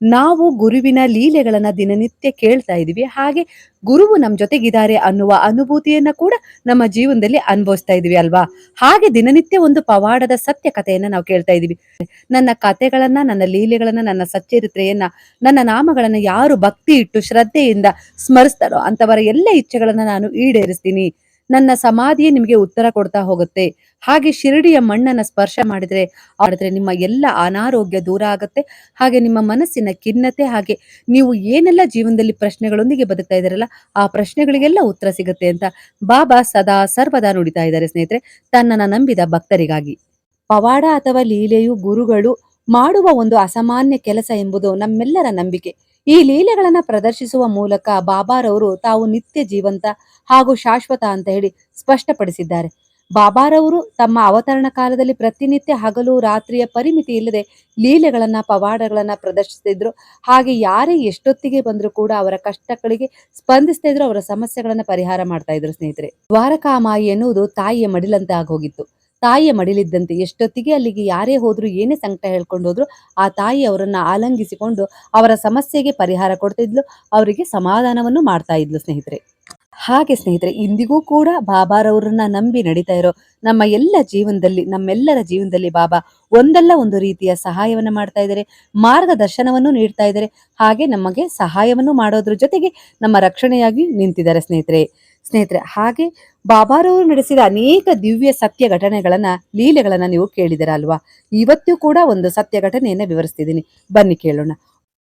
ನಾವು ಗುರುವಿನ ಲೀಲೆಗಳನ್ನ ದಿನನಿತ್ಯ ಕೇಳ್ತಾ ಇದೀವಿ ಹಾಗೆ ಗುರುವು ನಮ್ಮ ಜೊತೆಗಿದ್ದಾರೆ ಅನ್ನುವ ಅನುಭೂತಿಯನ್ನ ಕೂಡ ನಮ್ಮ ಜೀವನದಲ್ಲಿ ಅನುಭವಿಸ್ತಾ ಇದೀವಿ ಅಲ್ವಾ? ಹಾಗೆ ದಿನನಿತ್ಯ ಒಂದು ಪವಾಡದ ಸತ್ಯ ಕಥೆಯನ್ನ ನಾವು ಕೇಳ್ತಾ ಇದೀವಿ ನನ್ನ ಕಥೆಗಳನ್ನ, ನನ್ನ ಲೀಲೆಗಳನ್ನ, ನನ್ನ ಸಚ್ಚರಿತ್ರೆಯನ್ನ, ನನ್ನ ನಾಮಗಳನ್ನ ಯಾರು ಭಕ್ತಿ ಇಟ್ಟು ಶ್ರದ್ಧೆಯಿಂದ ಸ್ಮರಿಸ್ತಾರೋ ಅಂತವರ ಎಲ್ಲ ಇಚ್ಛೆಗಳನ್ನ ನಾನು ಈಡೇರಿಸ್ತೀನಿ. ನನ್ನ ಸಮಾಧಿಯೇ ನಿಮಗೆ ಉತ್ತರ ಕೊಡ್ತಾ ಹೋಗುತ್ತೆ. ಹಾಗೆ ಶಿರಡಿಯ ಮಣ್ಣನ್ನ ಸ್ಪರ್ಶ ಮಾಡಿದ್ರೆ ಮಾಡಿದ್ರೆ ನಿಮ್ಮ ಎಲ್ಲ ಅನಾರೋಗ್ಯ ದೂರ ಆಗುತ್ತೆ. ಹಾಗೆ ನಿಮ್ಮ ಮನಸ್ಸಿನ ಖಿನ್ನತೆ ಹಾಗೆ ನೀವು ಏನೆಲ್ಲ ಜೀವನದಲ್ಲಿ ಪ್ರಶ್ನೆಗಳೊಂದಿಗೆ ಬದುಕ್ತಾ ಇದ್ದಾರಲ್ಲ, ಆ ಪ್ರಶ್ನೆಗಳಿಗೆಲ್ಲ ಉತ್ತರ ಸಿಗುತ್ತೆ ಅಂತ ಬಾಬಾ ಸದಾ ಸರ್ವದಾ ನುಡಿತಾ ಇದ್ದಾರೆ ಸ್ನೇಹಿತರೆ. ತನ್ನನ್ನ ನಂಬಿದ ಭಕ್ತರಿಗಾಗಿ. ಪವಾಡ ಅಥವಾ ಲೀಲೆಯು ಗುರುಗಳು ಮಾಡುವ ಒಂದು ಅಸಾಮಾನ್ಯ ಕೆಲಸ ಎಂಬುದು ನಮ್ಮೆಲ್ಲರ ನಂಬಿಕೆ. ಈ ಲೀಲೆಗಳನ್ನ ಪ್ರದರ್ಶಿಸುವ ಮೂಲಕ ಬಾಬಾರವರು ತಾವು ನಿತ್ಯ ಜೀವಂತ ಹಾಗೂ ಶಾಶ್ವತ ಅಂತ ಹೇಳಿ ಸ್ಪಷ್ಟಪಡಿಸಿದ್ದಾರೆ. ಬಾಬಾರವರು ತಮ್ಮ ಅವತರಣ ಕಾಲದಲ್ಲಿ ಪ್ರತಿನಿತ್ಯ ಹಗಲು ರಾತ್ರಿಯ ಪರಿಮಿತಿ ಇಲ್ಲದೆ ಲೀಲೆಗಳನ್ನ, ಪವಾಡಗಳನ್ನ ಪ್ರದರ್ಶಿಸ್ತಿದ್ರು ಹಾಗೆ ಯಾರೇ ಎಷ್ಟೊತ್ತಿಗೆ ಬಂದರೂ ಕೂಡ ಅವರ ಕಷ್ಟಗಳಿಗೆ ಸ್ಪಂದಿಸ್ತಾ ಇದ್ರು, ಅವರ ಸಮಸ್ಯೆಗಳನ್ನ ಪರಿಹಾರ ಮಾಡ್ತಾ ಇದ್ರು ಸ್ನೇಹಿತರೆ. ದ್ವಾರಕಾಮಾಯಿ ಎನ್ನುವುದು ತಾಯಿಯ ಮಡಿಲಂತೆ ಆಗೋಗಿತ್ತು ತಾಯಿಯ ಮಡಿಲಿದ್ದಂತೆ ಎಷ್ಟೊತ್ತಿಗೆ ಅಲ್ಲಿಗೆ ಯಾರೇ ಹೋದ್ರು ಏನೇ ಸಂಕಟ ಹೇಳ್ಕೊಂಡು ಹೋದ್ರು ಆ ತಾಯಿ ಅವರನ್ನ ಆಲಂಗಿಸಿಕೊಂಡು ಅವರ ಸಮಸ್ಯೆಗೆ ಪರಿಹಾರ ಕೊಡ್ತಿದ್ಲು, ಅವರಿಗೆ ಸಮಾಧಾನವನ್ನು ಮಾಡ್ತಾ ಇದ್ಲು ಸ್ನೇಹಿತರೆ. ಹಾಗೆ ಸ್ನೇಹಿತರೆ, ಇಂದಿಗೂ ಕೂಡ ಬಾಬಾರವರನ್ನ ನಂಬಿ ನಡೀತಾ ಇರೋ ನಮ್ಮ ಎಲ್ಲ ಜೀವನದಲ್ಲಿ, ನಮ್ಮೆಲ್ಲರ ಜೀವನದಲ್ಲಿ ಬಾಬಾ ಒಂದಲ್ಲ ಒಂದು ರೀತಿಯ ಸಹಾಯವನ್ನು ಮಾಡ್ತಾ ಇದ್ದಾರೆ, ಮಾರ್ಗದರ್ಶನವನ್ನು ನೀಡ್ತಾ ಇದ್ದಾರೆ, ಹಾಗೆ ನಮಗೆ ಸಹಾಯವನ್ನು ಮಾಡೋದ್ರ ಜೊತೆಗೆ ನಮ್ಮ ರಕ್ಷಣೆಯಾಗಿ ನಿಂತಿದ್ದಾರೆ ಸ್ನೇಹಿತರೆ. ಸ್ನೇಹಿತರೆ, ಹಾಗೆ ಬಾಬಾರವರು ನಡೆಸಿದ ಅನೇಕ ದಿವ್ಯ ಸತ್ಯ ಘಟನೆಗಳನ್ನ, ಲೀಲೆಗಳನ್ನ ನೀವು ಕೇಳಿದಿರ ಅಲ್ವಾ? ಇವತ್ತು ಕೂಡ ಒಂದು ಸತ್ಯ ಘಟನೆಯನ್ನ ವಿವರಿಸ್ತಿದ್ದೀನಿ. ಬನ್ನಿ ಕೇಳೋಣ.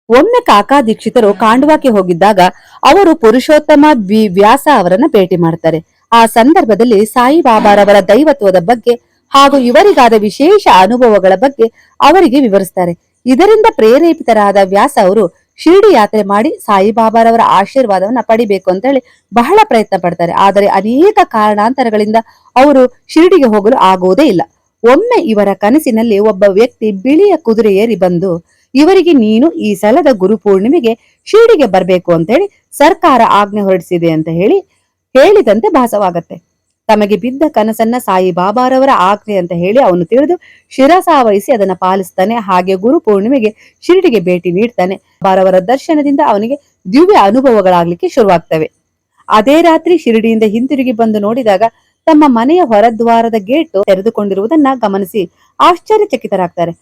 ಒಮ್ಮೆ ಕಾಕಾ ದೀಕ್ಷಿತರು ಕಾಂಡವಾಕ್ಕೆ ಹೋಗಿದ್ದಾಗ, ಅವರು ಪುರುಷೋತ್ತಮ ಬಿ ವ್ಯಾಸ ಅವರನ್ನ ಭೇಟಿ ಮಾಡ್ತಾರೆ. ಆ ಸಂದರ್ಭದಲ್ಲಿ ಸಾಯಿ ಬಾಬಾರವರ ದೈವತ್ವದ ಬಗ್ಗೆ ಹಾಗೂ ಇವರಿಗಾದ ವಿಶೇಷ ಅನುಭವಗಳ ಬಗ್ಗೆ ಅವರಿಗೆ ವಿವರಿಸ್ತಾರೆ. ಇದರಿಂದ ಪ್ರೇರೇಪಿತರಾದ ವ್ಯಾಸ ಅವರು ಶಿರ್ಡಿ ಯಾತ್ರೆ ಮಾಡಿ ಸಾಯಿಬಾಬಾರವರ ಆಶೀರ್ವಾದವನ್ನ ಪಡಿಬೇಕು ಅಂತ ಹೇಳಿ ಬಹಳ ಪ್ರಯತ್ನ ಪಡ್ತಾರೆ. ಆದರೆ ಅನೇಕ ಕಾರಣಾಂತರಗಳಿಂದ ಅವರು ಶಿರಡಿಗೆ ಹೋಗಲು ಆಗುವುದೇ ಇಲ್ಲ. ಒಮ್ಮೆ ಇವರ ಕನಸಿನಲ್ಲಿ ಒಬ್ಬ ವ್ಯಕ್ತಿ ಬಿಳಿಯ ಕುದುರೆ ಏರಿ ಬಂದು, ಇವರಿಗೆ ನೀನು ಈ ಸಲದ ಗುರು ಪೂರ್ಣಿಮೆಗೆ ಶಿರಡಿಗೆ ಬರಬೇಕು ಅಂತ ಹೇಳಿ ಸರ್ಕಾರ ಆಜ್ಞೆ ಹೊರಡಿಸಿದೆ ಅಂತ ಹೇಳಿ ಹೇಳಿದಂತೆ ಭಾಸವಾಗತ್ತೆ. ತಮಗೆ ಬಿದ್ದ ಕನಸನ್ನ ಸಾಯಿ ಬಾಬಾರವರ ಆಜ್ಞೆ ಅಂತ ಹೇಳಿ ಅವನು ತಿಳಿದು ಶಿರಸಾವಹಿಸಿ ಅದನ್ನ ಪಾಲಿಸ್ತಾನೆ. ಹಾಗೆ ಗುರು ಪೂರ್ಣಿಮೆಗೆ ಶಿರಡಿಗೆ ಭೇಟಿ ನೀಡ್ತಾನೆ. ಬಾರವರ ದರ್ಶನದಿಂದ ಅವನಿಗೆ ದಿವ್ಯ ಅನುಭವಗಳಾಗ್ಲಿಕ್ಕೆ ಶುರುವಾಗ್ತವೆ. ಅದೇ ರಾತ್ರಿ ಶಿರಡಿಯಿಂದ ಹಿಂತಿರುಗಿ ಬಂದು ನೋಡಿದಾಗ ತಮ್ಮ ಮನೆಯ ಹೊರದ್ವಾರದ ಗೇಟ್ ತೆರೆದುಕೊಂಡಿರುವುದನ್ನ ಗಮನಿಸಿ ಆಶ್ಚರ್ಯಚಕಿತರಾಗ್ತಾರೆ.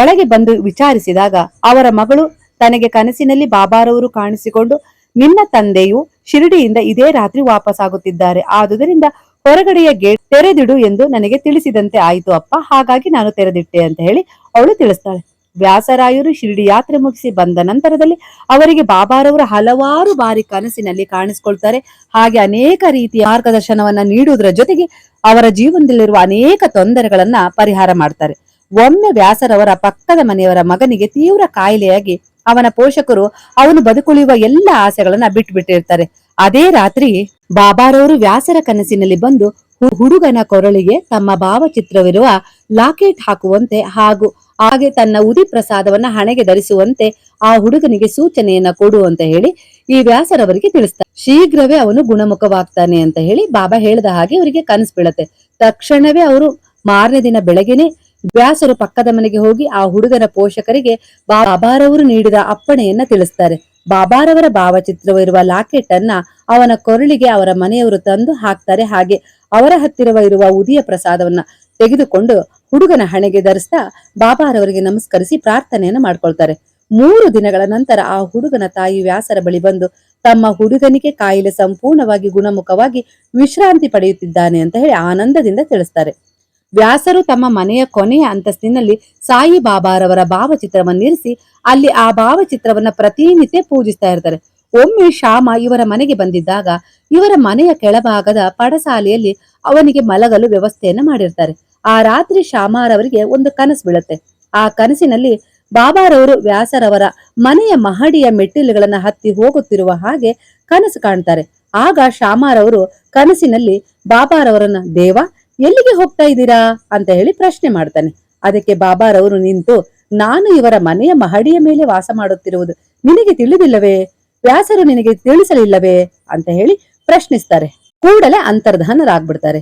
ಒಳಗೆ ಬಂದು ವಿಚಾರಿಸಿದಾಗ ಅವರ ಮಗಳು ತನಗೆ ಕನಸಿನಲ್ಲಿ ಬಾಬಾರವರು ಕಾಣಿಸಿಕೊಂಡು, ನಿನ್ನ ತಂದೆಯು ಶಿರಡಿಯಿಂದ ಇದೇ ರಾತ್ರಿ ವಾಪಸ್ಸಾಗುತ್ತಿದ್ದಾರೆ. ಆದುದರಿಂದ ಹೊರಗಡೆಯ ಗೇಟ್ ತೆರೆದಿಡು ಎಂದು ನನಗೆ ತಿಳಿಸಿದಂತೆ ಆಯಿತು, ಅಪ್ಪ. ಹಾಗಾಗಿ ನಾನು ತೆರೆದಿಟ್ಟೆ ಅಂತ ಹೇಳಿ ಅವಳು ತಿಳಿಸ್ತಾಳೆ. ವ್ಯಾಸರಾಯರು ಶಿರಡಿ ಯಾತ್ರೆ ಮುಗಿಸಿ ಬಂದ ನಂತರದಲ್ಲಿ ಅವರಿಗೆ ಬಾಬಾರವರು ಹಲವಾರು ಬಾರಿ ಕನಸಿನಲ್ಲಿ ಕಾಣಿಸ್ಕೊಳ್ತಾರೆ. ಹಾಗೆ ಅನೇಕ ರೀತಿಯ ಮಾರ್ಗದರ್ಶನವನ್ನ ನೀಡುವುದರ ಜೊತೆಗೆ ಅವರ ಜೀವನದಲ್ಲಿರುವ ಅನೇಕ ತೊಂದರೆಗಳನ್ನ ಪರಿಹಾರ ಮಾಡ್ತಾರೆ. ಒಮ್ಮೆ ವ್ಯಾಸರವರ ಪಕ್ಕದ ಮನೆಯವರ ಮಗನಿಗೆ ತೀವ್ರ ಕಾಯಿಲೆಯಾಗಿ ಅವನ ಪೋಷಕರು ಅವನು ಬದುಕುಳಿಯುವ ಎಲ್ಲ ಆಸೆಗಳನ್ನ ಬಿಟ್ಬಿಟ್ಟಿರ್ತಾರೆ. ಅದೇ ರಾತ್ರಿ ಬಾಬಾರವರು ವ್ಯಾಸರ ಕನಸಿನಲ್ಲಿ ಬಂದು ಹುಡುಗನ ಕೊರಳಿಗೆ ತಮ್ಮ ಭಾವಚಿತ್ರವಿರುವ ಲಾಕೆಟ್ ಹಾಕುವಂತೆ ಹಾಗೂ ಹಾಗೆ ತನ್ನ ಉದಿ ಪ್ರಸಾದವನ್ನ ಹಣೆಗೆ ಧರಿಸುವಂತೆ ಆ ಹುಡುಗನಿಗೆ ಸೂಚನೆಯನ್ನ ಕೊಡು ಅಂತ ಹೇಳಿ ಈ ವ್ಯಾಸರವರಿಗೆ ತಿಳಿಸ್ತಾರೆ. ಶೀಘ್ರವೇ ಅವನು ಗುಣಮುಖವಾಗ್ತಾನೆ ಅಂತ ಹೇಳಿ ಬಾಬಾ ಹೇಳಿದ ಹಾಗೆ ಅವರಿಗೆ ಕನಸು ಬೀಳತ್ತೆ. ತಕ್ಷಣವೇ ಅವರು ಮಾರನೇ ದಿನ ಬೆಳಗ್ಗೆನೆ ವ್ಯಾಸರು ಪಕ್ಕದ ಮನೆಗೆ ಹೋಗಿ ಆ ಹುಡುಗನ ಪೋಷಕರಿಗೆ ಬಾಬಾರವರು ನೀಡಿದ ಅಪ್ಪಣೆಯನ್ನ ತಿಳಿಸ್ತಾರೆ. ಬಾಬಾರವರ ಭಾವಚಿತ್ರವಿರುವ ಲಾಕೆಟ್ ಅನ್ನ ಅವನ ಕೊರಳಿಗೆ ಅವರ ಮನೆಯವರು ತಂದು ಹಾಕ್ತಾರೆ. ಹಾಗೆ ಅವರ ಹತ್ತಿರವ ಇರುವ ಉದಿಯ ಪ್ರಸಾದವನ್ನ ತೆಗೆದುಕೊಂಡು ಹುಡುಗನ ಹಣೆಗೆ ಧರಿಸ್ತಾ ಬಾಬಾರವರಿಗೆ ನಮಸ್ಕರಿಸಿ ಪ್ರಾರ್ಥನೆಯನ್ನು ಮಾಡ್ಕೊಳ್ತಾರೆ. ಮೂರು ದಿನಗಳ ನಂತರ ಆ ಹುಡುಗನ ತಾಯಿ ವ್ಯಾಸರ ಬಳಿ ಬಂದು ತಮ್ಮ ಹುಡುಗನಿಗೆ ಕಾಯಿಲೆ ಸಂಪೂರ್ಣವಾಗಿ ಗುಣಮುಖವಾಗಿ ವಿಶ್ರಾಂತಿ ಪಡೆಯುತ್ತಿದ್ದಾನೆ ಅಂತ ಹೇಳಿ ಆನಂದದಿಂದ ತಿಳಿಸ್ತಾರೆ. ವ್ಯಾಸರು ತಮ್ಮ ಮನೆಯ ಕೊನೆಯ ಅಂತಸ್ತಿನಲ್ಲಿ ಸಾಯಿ ಬಾಬಾರವರ ಭಾವಚಿತ್ರವನ್ನಿರಿಸಿ ಅಲ್ಲಿ ಆ ಭಾವಚಿತ್ರವನ್ನ ಪ್ರತಿನಿತ್ಯ ಪೂಜಿಸ್ತಾ ಇರ್ತಾರೆ. ಒಮ್ಮೆ ಶ್ಯಾಮ ಇವರ ಮನೆಗೆ ಬಂದಿದ್ದಾಗ, ಇವರ ಮನೆಯ ಕೆಳಭಾಗದ ಪಡಸಾಲೆಯಲ್ಲಿ ಅವನಿಗೆ ಮಲಗಲು ವ್ಯವಸ್ಥೆಯನ್ನು ಮಾಡಿರ್ತಾರೆ. ಆ ರಾತ್ರಿ ಶ್ಯಾಮಾರವರಿಗೆ ಒಂದು ಕನಸು ಬೀಳುತ್ತೆ. ಆ ಕನಸಿನಲ್ಲಿ ಬಾಬಾರವರು ವ್ಯಾಸರವರ ಮನೆಯ ಮಹಡಿಯ ಮೆಟ್ಟಿಲುಗಳನ್ನ ಹತ್ತಿ ಹೋಗುತ್ತಿರುವ ಹಾಗೆ ಕನಸು ಕಾಣ್ತಾರೆ. ಆಗ ಶ್ಯಾಮಾರವರು ಕನಸಿನಲ್ಲಿ ಬಾಬಾರವರನ್ನ, ದೇವ ಎಲ್ಲಿಗೆ ಹೋಗ್ತಾ ಇದ್ದೀರಾ? ಅಂತ ಹೇಳಿ ಪ್ರಶ್ನೆ ಮಾಡ್ತಾನೆ. ಅದಕ್ಕೆ ಬಾಬಾರವರು ನಿಂತು, ನಾನು ಇವರ ಮನೆಯ ಮಹಡಿಯ ಮೇಲೆ ವಾಸ ಮಾಡುತ್ತಿರುವುದು ನಿನಗೆ ತಿಳಿದಿಲ್ಲವೇ? ವ್ಯಾಸರು ನಿನಗೆ ತಿಳಿಸಲಿಲ್ಲವೇ? ಅಂತ ಹೇಳಿ ಪ್ರಶ್ನಿಸ್ತಾರೆ. ಕೂಡಲೇ ಅಂತರ್ಧಾನರಾಗ್ಬಿಡ್ತಾರೆ.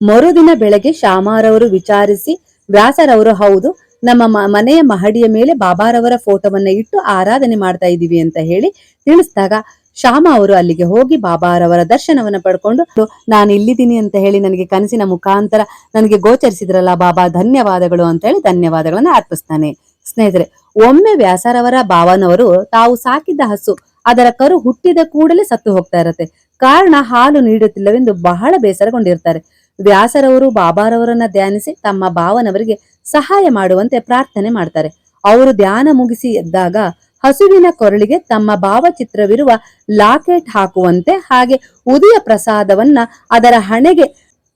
ಮರುದಿನ ಬೆಳಗ್ಗೆ ಶ್ಯಾಮಾರವರು ವಿಚಾರಿಸಿ, ವ್ಯಾಸರವರು ಹೌದು, ನಮ್ಮ ಮನೆಯ ಮಹಡಿಯ ಮೇಲೆ ಬಾಬಾರವರ ಫೋಟೋವನ್ನ ಇಟ್ಟು ಆರಾಧನೆ ಮಾಡ್ತಾ ಇದ್ದೀವಿ ಅಂತ ಹೇಳಿ ತಿಳಿಸಿದಾಗ ಶ್ಯಾಮ ಅವರು ಅಲ್ಲಿಗೆ ಹೋಗಿ ಬಾಬಾರವರ ದರ್ಶನವನ್ನು ಪಡ್ಕೊಂಡು, ನಾನು ಇಲ್ಲಿದ್ದೀನಿ ಅಂತ ಹೇಳಿ ನನಗೆ ಕನಸಿನ ಮುಖಾಂತರ ನನಗೆ ಗೋಚರಿಸಿದ್ರಲ್ಲ ಬಾಬಾ, ಧನ್ಯವಾದಗಳು ಅಂತ ಹೇಳಿ ಧನ್ಯವಾದಗಳನ್ನು ಅರ್ಪಿಸ್ತಾನೆ. ಸ್ನೇಹಿತರೆ, ಒಮ್ಮೆ ವ್ಯಾಸರವರ ಬಾವನವರು ತಾವು ಸಾಕಿದ್ದ ಹಸು ಅದರ ಕರು ಹುಟ್ಟಿದ ಕೂಡಲೇ ಸತ್ತು ಹೋಗ್ತಾ ಇರತ್ತೆ. ಕಾರಣ ಹಾಲು ನೀಡುತ್ತಿಲ್ಲವೆಂದು ಬಹಳ ಬೇಸರಗೊಂಡಿರ್ತಾರೆ. ವ್ಯಾಸರವರು ಬಾಬಾರವರನ್ನ ಧ್ಯಾನಿಸಿ ತಮ್ಮ ಬಾವನವರಿಗೆ ಸಹಾಯ ಮಾಡುವಂತೆ ಪ್ರಾರ್ಥನೆ ಮಾಡ್ತಾರೆ. ಅವರು ಧ್ಯಾನ ಮುಗಿಸಿ ಎದ್ದಾಗ ಹಸುವಿನ ಕೊರಳಿಗೆ ತಮ್ಮ ಭಾವಚಿತ್ರವಿರುವ ಲಾಕೆಟ್ ಹಾಕುವಂತೆ ಹಾಗೆ ಉದಿಯ ಪ್ರಸಾದವನ್ನ ಅದರ ಹಣೆಗೆ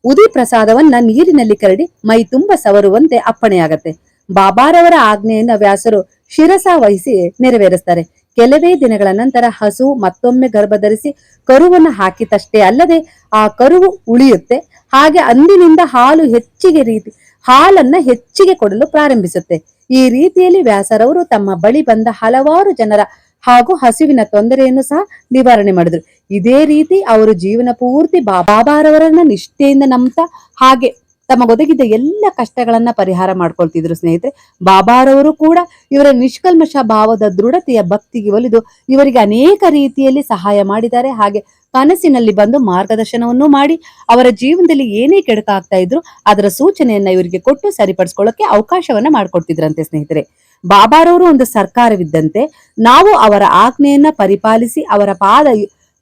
ಉದಿ ಪ್ರಸಾದವನ್ನ ನೀರಿನಲ್ಲಿ ಕರಡಿ ಮೈ ತುಂಬ ಸವರುವಂತೆ ಅಪ್ಪಣೆಯಾಗತ್ತೆ. ಬಾಬಾರವರ ಆಜ್ಞೆಯನ್ನ ವ್ಯಾಸರು ಶಿರಸ ವಹಿಸಿ ನೆರವೇರಿಸ್ತಾರೆ. ಕೆಲವೇ ದಿನಗಳ ನಂತರ ಹಸು ಮತ್ತೊಮ್ಮೆ ಗರ್ಭಧರಿಸಿ ಕರುವನ್ನು ಹಾಕಿತಷ್ಟೇ ಅಲ್ಲದೆ ಆ ಕರುವು ಉಳಿಯುತ್ತೆ. ಹಾಗೆ ಅಂದಿನಿಂದ ಹಾಲು ಹೆಚ್ಚಿಗೆ ರೀತಿ, ಹಾಲನ್ನ ಹೆಚ್ಚಿಗೆ ಕೊಡಲು ಪ್ರಾರಂಭಿಸುತ್ತೆ. ಈ ರೀತಿಯಲ್ಲಿ ವ್ಯಾಸರವರು ತಮ್ಮ ಬಳಿ ಬಂದ ಹಲವಾರು ಜನರ ಹಾಗೂ ಹಸಿವಿನ ತೊಂದರೆಯನ್ನು ಸಹ ನಿವಾರಣೆ ಮಾಡಿದ್ರು. ಇದೇ ರೀತಿ ಅವರು ಜೀವನ ಪೂರ್ತಿ ಬಾಬಾರವರನ್ನ ನಿಷ್ಠೆಯಿಂದ ನಂಬ್ತಾ ಹಾಗೆ ತಮಗೊದಗಿದ್ದ ಎಲ್ಲ ಕಷ್ಟಗಳನ್ನ ಪರಿಹಾರ ಮಾಡ್ಕೊಳ್ತಿದ್ರು ಸ್ನೇಹಿತರೆ. ಬಾಬಾರವರು ಕೂಡ ಇವರ ನಿಷ್ಕಲ್ಮಶ ಭಾವದ ದೃಢತೆಯ ಭಕ್ತಿಗೆ ಒಲಿದು ಇವರಿಗೆ ಅನೇಕ ರೀತಿಯಲ್ಲಿ ಸಹಾಯ ಮಾಡಿದ್ದಾರೆ. ಹಾಗೆ ಕನಸಿನಲ್ಲಿ ಬಂದು ಮಾರ್ಗದರ್ಶನವನ್ನು ಮಾಡಿ ಅವರ ಜೀವನದಲ್ಲಿ ಏನೇ ಕೆಡಕಾಗ್ತಾ ಇದ್ರು ಅದರ ಸೂಚನೆಯನ್ನ ಇವರಿಗೆ ಕೊಟ್ಟು ಸರಿಪಡಿಸ್ಕೊಳ್ಳೋಕೆ ಅವಕಾಶವನ್ನ ಮಾಡ್ಕೊಡ್ತಿದ್ರಂತೆ ಸ್ನೇಹಿತರೆ. ಬಾಬಾರವರು ಒಂದು ಸರ್ಕಾರವಿದ್ದಂತೆ ನಾವು ಅವರ ಆಜ್ಞೆಯನ್ನ ಪರಿಪಾಲಿಸಿ ಅವರ ಪಾದ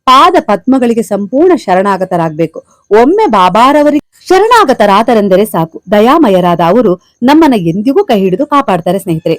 ಪಾದ ಪದ್ಮಗಳಿಗೆ ಸಂಪೂರ್ಣ ಶರಣಾಗತರಾಗಬೇಕು. ಒಮ್ಮೆ ಬಾಬಾರವರಿಗೆ ಶರಣಾಗತರಾದರೆಂದರೆ ಸಾಕು. ದಯಾಮಯರಾದ ಅವರು ನಮ್ಮನ್ನ ಎಂದಿಗೂ ಕೈ ಹಿಡಿದು ಕಾಪಾಡ್ತಾರೆ ಸ್ನೇಹಿತರೆ.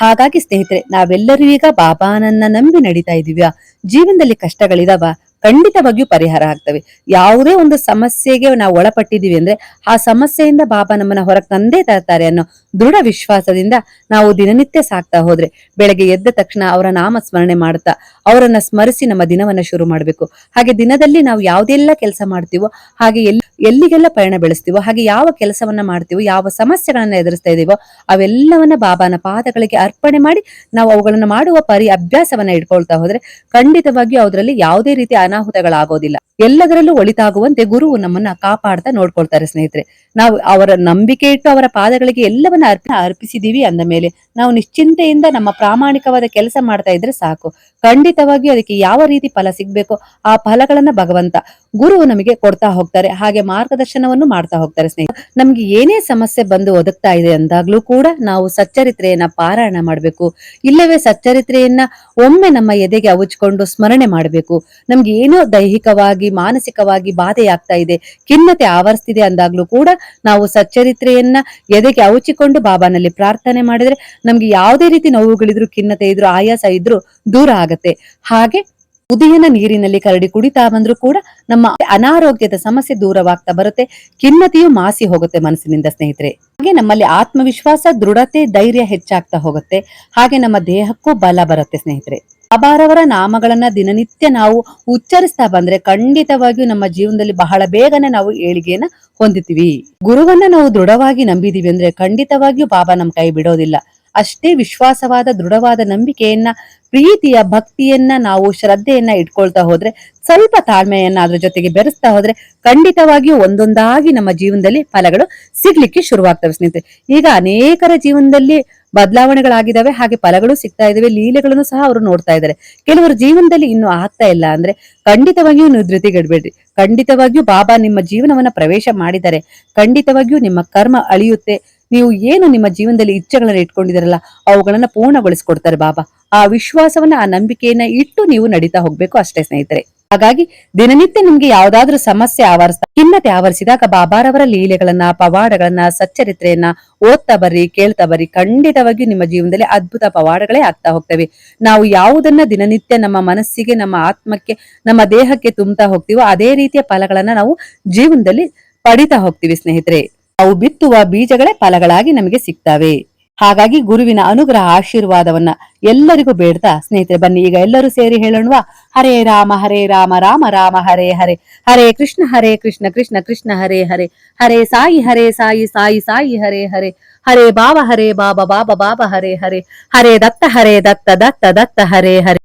ಹಾಗಾಗಿ ಸ್ನೇಹಿತರೆ ನಾವೆಲ್ಲರೂ ಈಗ ಬಾಬಾನನ್ನ ನಂಬಿ ನಡೀತಾ ಇದೀವ್ಯಾ ಜೀವನದಲ್ಲಿ ಕಷ್ಟಗಳಿದಾವ? ಖಂಡಿತವಾಗಿಯೂ ಪರಿಹಾರ ಆಗ್ತವೆ. ಯಾವುದೇ ಒಂದು ಸಮಸ್ಯೆಗೆ ನಾವು ಒಳಪಟ್ಟಿದೀವಿ ಅಂದ್ರೆ ಆ ಸಮಸ್ಯೆಯಿಂದ ಬಾಬಾ ನಮ್ಮನ್ನ ಹೊರಗೆ ತಂದೇ ತರ್ತಾರೆ ಅನ್ನೋ ದೃಢ ವಿಶ್ವಾಸದಿಂದ ನಾವು ದಿನನಿತ್ಯ ಸಾಕ್ತಾ ಹೋದ್ರೆ, ಬೆಳಗ್ಗೆ ಎದ್ದ ತಕ್ಷಣ ಅವರ ನಾಮ ಸ್ಮರಣೆ ಮಾಡ್ತಾ, ಅವರನ್ನ ಸ್ಮರಿಸಿ ನಮ್ಮ ದಿನವನ್ನ ಶುರು ಮಾಡಬೇಕು. ಹಾಗೆ ದಿನದಲ್ಲಿ ನಾವು ಯಾವುದೆಲ್ಲ ಕೆಲಸ ಮಾಡ್ತೀವೋ ಹಾಗೆ ಎಲ್ಲಿ ಎಲ್ಲಿಗೆಲ್ಲ ಪಯಣ ಬೆಳೆಸ್ತೀವೋ, ಹಾಗೆ ಯಾವ ಕೆಲಸವನ್ನ ಮಾಡ್ತೀವೋ, ಯಾವ ಸಮಸ್ಯೆಗಳನ್ನ ಎದುರಿಸ್ತಾ ಇದೀವೋ, ಅವೆಲ್ಲವನ್ನ ಬಾಬಾನ ಪಾದಗಳಿಗೆ ಅರ್ಪಣೆ ಮಾಡಿ ನಾವು ಅವುಗಳನ್ನ ಮಾಡುವ ಪರಿ ಅಭ್ಯಾಸವನ್ನ ಇಟ್ಕೊಳ್ತಾ ಹೋದ್ರೆ ಖಂಡಿತವಾಗಿಯೂ ಅದರಲ್ಲಿ ಯಾವುದೇ ರೀತಿ ಅನಾಹುತಗಳಾಗೋದಿಲ್ಲ. ಎಲ್ಲದರಲ್ಲೂ ಒಳಿತಾಗುವಂತೆ ಗುರುವು ನಮ್ಮನ್ನ ಕಾಪಾಡ್ತಾ ನೋಡ್ಕೊಳ್ತಾರೆ ಸ್ನೇಹಿತರೆ. ನಾವು ಅವರ ನಂಬಿಕೆ ಇಟ್ಟು ಅವರ ಪಾದಗಳಿಗೆ ಎಲ್ಲವನ್ನ ಅರ್ಪ ಅರ್ಪಿಸಿದೀವಿ ಅಂದ ಮೇಲೆ ನಾವು ನಿಶ್ಚಿಂತೆಯಿಂದ ನಮ್ಮ ಪ್ರಾಮಾಣಿಕವಾದ ಕೆಲಸ ಮಾಡ್ತಾ ಇದ್ರೆ ಸಾಕು. ಖಂಡಿತವಾಗಿ ಅದಕ್ಕೆ ಯಾವ ರೀತಿ ಫಲ ಸಿಗ್ಬೇಕು ಆ ಫಲಗಳನ್ನ ಭಗವಂತ, ಗುರು ನಮಗೆ ಕೊಡ್ತಾ ಹೋಗ್ತಾರೆ. ಹಾಗೆ ಮಾರ್ಗದರ್ಶನವನ್ನು ಮಾಡ್ತಾ ಹೋಗ್ತಾರೆ ಸ್ನೇಹಿತ ನಮ್ಗೆ ಏನೇ ಸಮಸ್ಯೆ ಬಂದು ಒದಗ್ತಾ ಇದೆ ಅಂದಾಗ್ಲೂ ಕೂಡ ನಾವು ಸಚ್ಚರಿತ್ರೆಯನ್ನ ಪಾರಾಯಣ ಮಾಡಬೇಕು. ಇಲ್ಲವೇ ಸಚ್ಚರಿತ್ರೆಯನ್ನ ಒಮ್ಮೆ ನಮ್ಮ ಎದೆಗೆ ಅವುಚ್ಕೊಂಡು ಸ್ಮರಣೆ ಮಾಡಬೇಕು. ನಮ್ಗೆ ಏನೋ ದೈಹಿಕವಾಗಿ, ಮಾನಸಿಕವಾಗಿ ಬಾಧೆಯಾಗ್ತಾ ಇದೆ, ಖಿನ್ನತೆ ಆವರಿಸ್ತಿದೆ ಅಂದಾಗ್ಲೂ ಕೂಡ ನಾವು ಸಚ್ಚರಿತ್ರೆಯನ್ನ ಎದೆಗೆ ಅವುಚಿಕೊಂಡು ಬಾಬಾನಲ್ಲಿ ಪ್ರಾರ್ಥನೆ ಮಾಡಿದ್ರೆ ನಮ್ಗೆ ಯಾವುದೇ ರೀತಿ ನೋವುಗಳಿದ್ರು, ಖಿನ್ನತೆ ಇದ್ರು, ಆಯಾಸ ಇದ್ರು ದೂರ ಆಗತ್ತೆ. ಹಾಗೆ ಉದಿಯನ ನೀರಿನಲ್ಲಿ ಕರಡಿ ಕುಡಿತಾ ಬಂದ್ರೂ ಕೂಡ ನಮ್ಮ ಅನಾರೋಗ್ಯದ ಸಮಸ್ಯೆ ದೂರವಾಗ್ತಾ ಬರುತ್ತೆ. ಖಿನ್ನತೆಯು ಮಾಸಿ ಹೋಗುತ್ತೆ ಮನಸ್ಸಿನಿಂದ ಸ್ನೇಹಿತರೆ. ಹಾಗೆ ನಮ್ಮಲ್ಲಿ ಆತ್ಮವಿಶ್ವಾಸ, ದೃಢತೆ, ಧೈರ್ಯ ಹೆಚ್ಚಾಗ್ತಾ ಹೋಗುತ್ತೆ. ಹಾಗೆ ನಮ್ಮ ದೇಹಕ್ಕೂ ಬಲ ಬರುತ್ತೆ ಸ್ನೇಹಿತರೆ. ಅಬಾರವರ ನಾಮಗಳನ್ನ ದಿನನಿತ್ಯ ನಾವು ಉಚ್ಚರಿಸ್ತಾ ಬಂದ್ರೆ ಖಂಡಿತವಾಗಿಯೂ ನಮ್ಮ ಜೀವನದಲ್ಲಿ ಬಹಳ ಬೇಗನೆ ನಾವು ಏಳಿಗೆಯನ್ನ ಹೊಂದಿತೀವಿ. ಗುರುವನ್ನ ನಾವು ದೃಢವಾಗಿ ನಂಬಿದೀವಿ ಅಂದ್ರೆ ಖಂಡಿತವಾಗಿಯೂ ಬಾಬಾ ನಮ್ ಕೈ ಬಿಡೋದಿಲ್ಲ. ಅಷ್ಟೇ ವಿಶ್ವಾಸವಾದ ದೃಢವಾದ ನಂಬಿಕೆಯನ್ನ, ಪ್ರೀತಿಯ ಭಕ್ತಿಯನ್ನ ನಾವು ಶ್ರದ್ಧೆಯನ್ನ ಇಟ್ಕೊಳ್ತಾ ಹೋದ್ರೆ, ಸ್ವಲ್ಪ ತಾಳ್ಮೆಯನ್ನ ಅದ್ರ ಜೊತೆಗೆ ಬೆರೆಸ್ತಾ ಹೋದ್ರೆ ಖಂಡಿತವಾಗಿಯೂ ಒಂದೊಂದಾಗಿ ನಮ್ಮ ಜೀವನದಲ್ಲಿ ಫಲಗಳು ಸಿಗ್ಲಿಕ್ಕೆ ಶುರುವಾಗ್ತವೆ ಸ್ನೇಹಿತರೆ. ಈಗ ಅನೇಕರ ಜೀವನದಲ್ಲಿ ಬದಲಾವಣೆಗಳಾಗಿದ್ದಾವೆ, ಹಾಗೆ ಫಲಗಳು ಸಿಗ್ತಾ ಇದಾವೆ ಲೀಲೆಗಳನ್ನು ಸಹ ಅವರು ನೋಡ್ತಾ ಇದ್ದಾರೆ. ಕೆಲವರು ಜೀವನದಲ್ಲಿ ಇನ್ನು ಆಗ್ತಾ ಇಲ್ಲ ಅಂದ್ರೆ ಖಂಡಿತವಾಗಿಯೂ ನೀವು ಧೃತಿಗೆಡ್ಬೇಡ್ರಿ. ಖಂಡಿತವಾಗಿಯೂ ಬಾಬಾ ನಿಮ್ಮ ಜೀವನವನ್ನ ಪ್ರವೇಶ ಮಾಡಿದ್ದಾರೆ. ಖಂಡಿತವಾಗಿಯೂ ನಿಮ್ಮ ಕರ್ಮ ಅಳಿಯುತ್ತೆ. ನೀವು ಏನು ನಿಮ್ಮ ಜೀವನದಲ್ಲಿ ಇಚ್ಛೆಗಳನ್ನ ಇಟ್ಕೊಂಡಿದ್ದೀರಲ್ಲ, ಅವುಗಳನ್ನ ಪೂರ್ಣಗೊಳಿಸ್ಕೊಡ್ತಾರೆ ಬಾಬಾ. ಆ ವಿಶ್ವಾಸವನ್ನ, ಆ ನಂಬಿಕೆಯನ್ನ ಇಟ್ಟು ನೀವು ನಡೀತಾ ಹೋಗ್ಬೇಕು ಅಷ್ಟೇ ಸ್ನೇಹಿತರೆ. ಹಾಗಾಗಿ ದಿನನಿತ್ಯ ನಿಮ್ಗೆ ಯಾವ್ದಾದ್ರೂ ಸಮಸ್ಯೆ ಆವರಿಸ್ತಾ ಖಿನ್ನತೆ ಆವರಿಸಿದಾಗ ಬಾಬಾರವರ ಲೀಲೆಗಳನ್ನ, ಪವಾಡಗಳನ್ನ, ಸಚ್ಚರಿತ್ರೆಯನ್ನ ಓದ್ತಾ ಬರ್ರಿ, ಕೇಳ್ತಾ ಬರ್ರಿ, ಖಂಡಿತವಾಗಿಯೂ ನಿಮ್ಮ ಜೀವನದಲ್ಲಿ ಅದ್ಭುತ ಪವಾಡಗಳೇ ಆಗ್ತಾ ಹೋಗ್ತವೆ. ನಾವು ಯಾವುದನ್ನ ದಿನನಿತ್ಯ ನಮ್ಮ ಮನಸ್ಸಿಗೆ, ನಮ್ಮ ಆತ್ಮಕ್ಕೆ, ನಮ್ಮ ದೇಹಕ್ಕೆ ತುಂಬ್ತಾ ಹೋಗ್ತೀವೋ ಅದೇ ರೀತಿಯ ಫಲಗಳನ್ನ ನಾವು ಜೀವನದಲ್ಲಿ ಪಡಿತಾ ಹೋಗ್ತೀವಿ ಸ್ನೇಹಿತರೆ. ನಾವು ಬಿತ್ತುವ ಬೀಜಗಳೇ ಫಲಗಳಾಗಿ ನಮಗೆ ಸಿಗ್ತವೆ. ಹಾಗಾಗಿ ಗುರುವಿನ ಅನುಗ್ರಹ ಆಶೀರ್ವಾದವನ್ನ ಎಲ್ಲರಿಗೂ ಬೇಡ್ತಾ ಸ್ನೇಹಿತರೆ ಬನ್ನಿ, ಈಗ ಎಲ್ಲರೂ ಸೇರಿ ಹೇಳೋಣ ಹರೇ ರಾಮ ಹರೇ ರಾಮ ರಾಮ ರಾಮ, ಹರೇ ಹರೇ. ಹರೇ ಕೃಷ್ಣ ಹರೇ ಕೃಷ್ಣ ಕೃಷ್ಣ ಕೃಷ್ಣ, ಹರೇ ಹರೇ. ಹರೇ ಸಾಯಿ ಹರೇ ಸಾಯಿ ಸಾಯಿ ಸಾಯಿ, ಹರೇ ಹರೇ. ಹರೇ ಬಾಬ ಹರೇ ಬಾಬಾ ಬಾಬಾ, ಬಾಬ, ಹರೇ ಹರೇ. ಹರೇ ದತ್ತ ಹರೇ ದತ್ತ ದತ್ತ ದತ್ತ, ಹರೇ ಹರೇ.